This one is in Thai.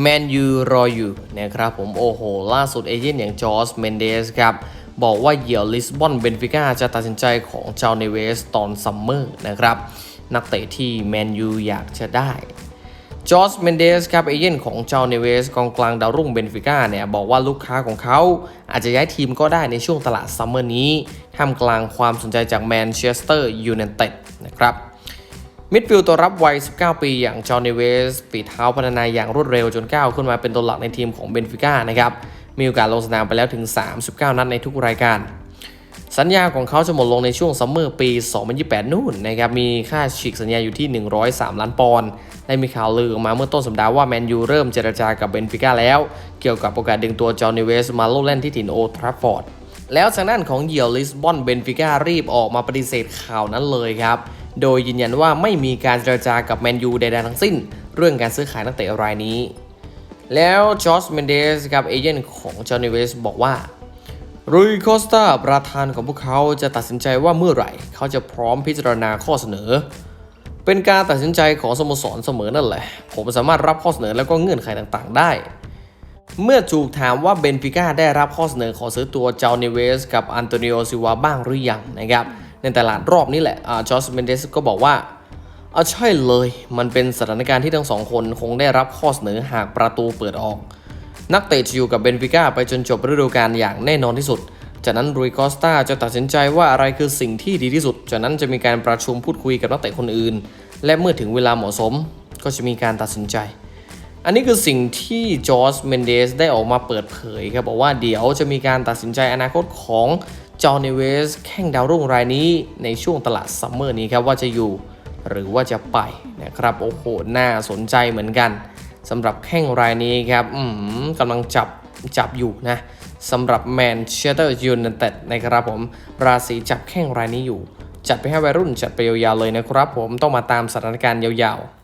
แมนยูรออยู่นะครับผมโอ้โห ล่าสุดเอเจนต์อย่างจอร์จเมนเดสครับบอกว่าเหยี่ยวลิสบอนเบนฟิก้าจะตัดสินใจของเจ้าเนเวสตอนซัมเมอร์นะครับ นักเตะที่แมนยูอยากจะได้จอร์จเมนเดสครับเอเย่นของเจ้าเนเวสกองกลางดาวรุ่งเบนฟิก้าเนี่ยบอกว่าลูกค้าของเขาอาจจะย้ายทีมก็ได้ในช่วงตลาดซัมเมอร์นี้ท่ามกลางความสนใจจากแมนเชสเตอร์ยูไนเต็ดนะครับ มิดฟิลด์ตัวรับวัย 19 ปี อย่างจอห์นเนเวสปีเท้าพัฒนาอย่างรวดเร็วจนก้าวขึ้นมาเป็นตัวหลักในทีมของเบนฟิก้านะครับ มีโอกาสลงสนามไปแล้วถึง 39 นัดในทุกรายการ สัญญาของเขาจะหมดลงในช่วงซัมเมอร์ปี 2028 นู่นนะครับ มีค่าฉีกสัญญาอยู่ที่ 103 ล้านปอนด์ ได้มีข่าวลือออกมาเมื่อต้นสัปดาห์ว่าแมนยูเริ่มเจรจากับเบนฟิก้าแล้ว เกี่ยวกับโอกาสดึงตัวจอห์นเนเวสมาโลดเล่นที่ถิ่นโอทราฟฟอร์ด แล้วทางด้านของเยียวลิสบอนเบนฟิก้ารีบออกมาปฏิเสธข่าวนั้นเลยครับ โดยยืนยันว่าไม่มีการเจรจากับแมนยูใดๆทั้งสิ้น เรื่องการซื้อขายนักเตะรายนี้ แล้วจอร์จเมนเดสกับเอเจนต์ของจอห์นเนเวสบอกว่ารุยโคสตาประธานของพวกเขาจะตัดสินใจว่าเมื่อไหร่ เขาจะพร้อมพิจารณาข้อเสนอ เป็นการตัดสินใจของสโมสรเสมอนั่นแหละ ผมสามารถรับข้อเสนอแล้วก็เงื่อนไขต่างๆได้ เมื่อถูกถามว่าเบนฟิก้าได้รับข้อเสนอขอซื้อตัวเจ้าเนเวส กับอันโตนิโอซิวาบ้างหรือยังนะครับ ในตลาดรอบนี้แหละจอร์จเมนเดสก็บอกว่าอ่าใช่เลย มันเป็นสถานการณ์ที่ทั้งสองคนคงได้รับข้อเสนอหากประตูเปิดออก นักเตะจะอยู่กับเบนฟิก้าไปจนจบฤดูกาลอย่างแน่นอนที่สุด จากนั้นรุยคอสตาจะตัดสินใจว่าอะไรคือสิ่งที่ดีที่สุด จากนั้นจะมีการประชุมพูดคุยกับนักเตะคนอื่น และเมื่อถึงเวลาเหมาะสมก็จะมีการตัดสินใจ อันนี้คือสิ่งที่จอร์จเมนเดสได้ออกมาเปิดเผยครับบอกว่าเดี๋ยวจะมีการตัดสินใจอนาคตของจอห์นเวสแข่งดาวรุ่งรายนี้ในช่วงตลาดซัมเมอร์นี้ครับว่าจะอยู่หรือว่าจะไปนะครับโอ้โหน่าสนใจเหมือนกันสำหรับแข่งรายนี้ครับอืมกำลังจับจับอยู่นะสำหรับแมนเชสเตอร์ยูไนเต็ดนะครับผมราศีจับแข่งรายนี้อยู่ จัดไปให้วัยรุ่นจัดไปยาวๆเลยนะครับผมต้องมาตามสถานการณ์ยาวๆ